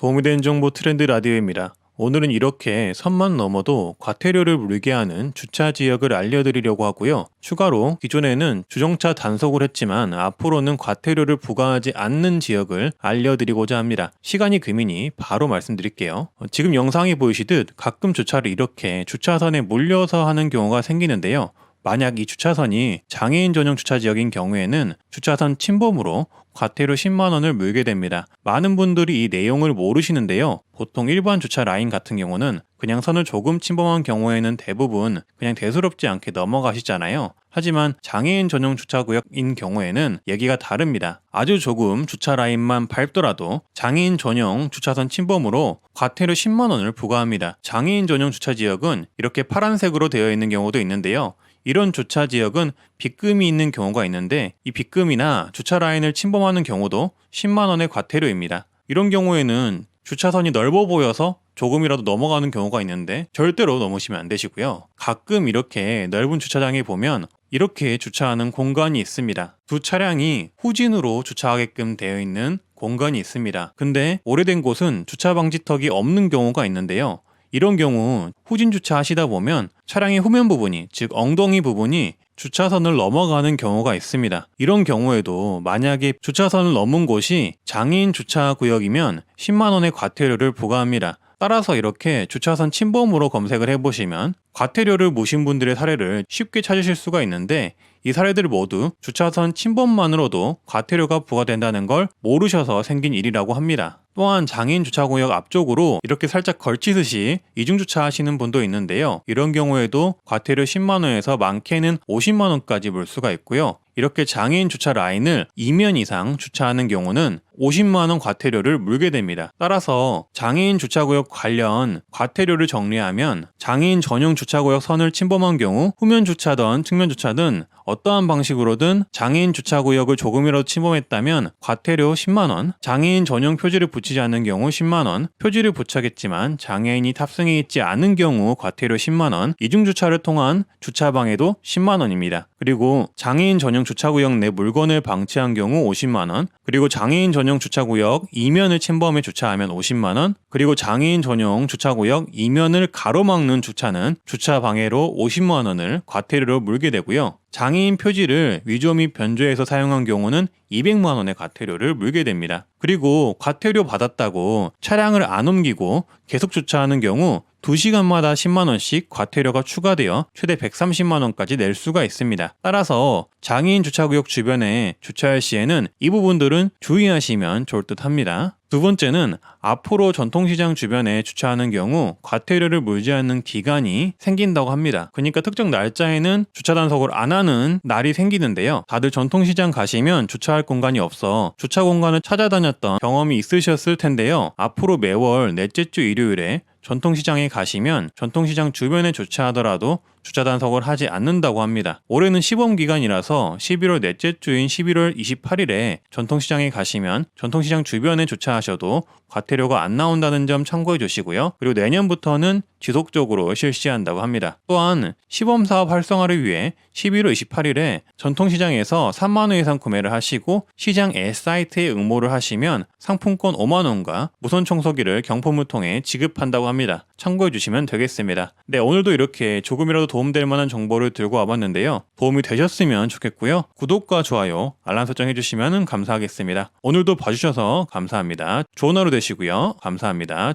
도움이 된 정보 트렌드 라디오입니다. 오늘은 이렇게 선만 넘어도 과태료를 물게 하는 주차 지역을 알려드리려고 하고요. 추가로 기존에는 주정차 단속을 했지만 앞으로는 과태료를 부과하지 않는 지역을 알려드리고자 합니다. 시간이 금이니 바로 말씀드릴게요. 어, 지금 영상이 보이시듯 가끔 주차를 이렇게 주차선에 몰려서 하는 경우가 생기는데요. 만약 이 주차선이 장애인 전용 주차 지역인 경우에는 주차선 침범으로 과태료 10만 원을 물게 됩니다. 많은 분들이 이 내용을 모르시는데요. 보통 일반 주차 라인 같은 경우는 그냥 선을 조금 침범한 경우에는 대부분 그냥 대수롭지 않게 넘어가시잖아요. 하지만 장애인 전용 주차구역인 경우에는 얘기가 다릅니다. 아주 조금 주차 라인만 밟더라도 장애인 전용 주차선 침범으로 과태료 10만 원을 부과합니다. 장애인 전용 주차 지역은 이렇게 파란색으로 되어 있는 경우도 있는데요. 이런 주차 지역은 빗금이 있는 경우가 있는데 이 빗금이나 주차 라인을 침범하는 경우도 10만 원의 과태료입니다. 이런 경우에는 주차선이 넓어 보여서 조금이라도 넘어가는 경우가 있는데 절대로 넘으시면 안 되시고요. 가끔 이렇게 넓은 주차장에 보면 이렇게 주차하는 공간이 있습니다. 두 차량이 후진으로 주차하게끔 되어 있는 공간이 있습니다. 근데 오래된 곳은 주차 방지턱이 없는 경우가 있는데요. 이런 경우 후진 주차하시다 보면 차량의 후면 부분이 즉 엉덩이 부분이 주차선을 넘어가는 경우가 있습니다. 이런 경우에도 만약에 주차선을 넘은 곳이 장애인 주차 구역이면 10만 원의 과태료를 부과합니다. 따라서 이렇게 주차선 침범으로 검색을 해보시면 과태료를 무신 분들의 사례를 쉽게 찾으실 수가 있는데 이 사례들 모두 주차선 침범만으로도 과태료가 부과된다는 걸 모르셔서 생긴 일이라고 합니다. 또한 장애인 주차구역 앞쪽으로 이렇게 살짝 걸치듯이 이중주차 하시는 분도 있는데요. 이런 경우에도 과태료 10만원에서 많게는 50만원까지 물 수가 있고요. 이렇게 장애인 주차 라인을 2면 이상 주차하는 경우는 50만원 과태료를 물게 됩니다. 따라서 장애인 주차구역 관련 과태료를 정리하면 장애인 전용 주차구역 선을 침범한 경우 후면 주차든 측면 주차든 어떠한 방식으로든 장애인 주차구역을 조금이라도 침범했다면 과태료 10만원, 장애인 전용 표지를 붙이지 않는 경우 10만원, 표지를 붙여겠지만 장애인이 탑승해 있지 않은 경우 과태료 10만원, 이중주차를 통한 주차방해도 10만원입니다. 그리고 장애인 전용 주차구역 내 물건을 방치한 경우 50만원, 그리고 장애인 전용 주차구역 이면을 침범해 주차하면 50만원, 그리고 장애인 전용 주차구역 이면을 가로막는 주차는 주차방해로 50만원을 과태료로 물게 되고요. 장애인 표지를 위조 및 변조해서 사용한 경우는 200만 원의 과태료를 물게 됩니다. 그리고 과태료 받았다고 차량을 안 옮기고 계속 주차하는 경우 2시간마다 10만 원씩 과태료가 추가되어 최대 130만 원까지 낼 수가 있습니다. 따라서 장애인 주차구역 주변에 주차할 시에는 이 부분들은 주의하시면 좋을 듯 합니다. 두 번째는 앞으로 전통시장 주변에 주차하는 경우 과태료를 물지 않는 기간이 생긴다고 합니다. 그러니까 특정 날짜에는 주차 단속을 안 하는 날이 생기는데요. 다들 전통시장 가시면 주차할 공간이 없어 주차 공간을 찾아다녔던 경험이 있으셨을 텐데요. 앞으로 매월 넷째 주 일요일에 전통시장에 가시면 전통시장 주변에 주차하더라도 주차 단속을 하지 않는다고 합니다. 올해는 시범 기간이라서 11월 넷째 주인 11월 28일에 전통시장에 가시면 전통시장 주변에 주차하셔도 과태료가 안 나온다는 점 참고해 주시고요. 그리고 내년부터는 지속적으로 실시한다고 합니다. 또한 시범 사업 활성화를 위해 11월 28일에 전통시장에서 3만 원 이상 구매를 하시고 시장 S 사이트에 응모를 하시면 상품권 5만 원과 무선 청소기를 경품을 통해 지급한다고 합니다. 참고해 주시면 되겠습니다. 네, 오늘도 이렇게 조금이라도 도움될 만한 정보를 들고 와봤는데요. 도움이 되셨으면 좋겠고요. 구독과 좋아요, 알람 설정 해주시면 감사하겠습니다. 오늘도 봐주셔서 감사합니다. 좋은 하루 되시고요. 감사합니다.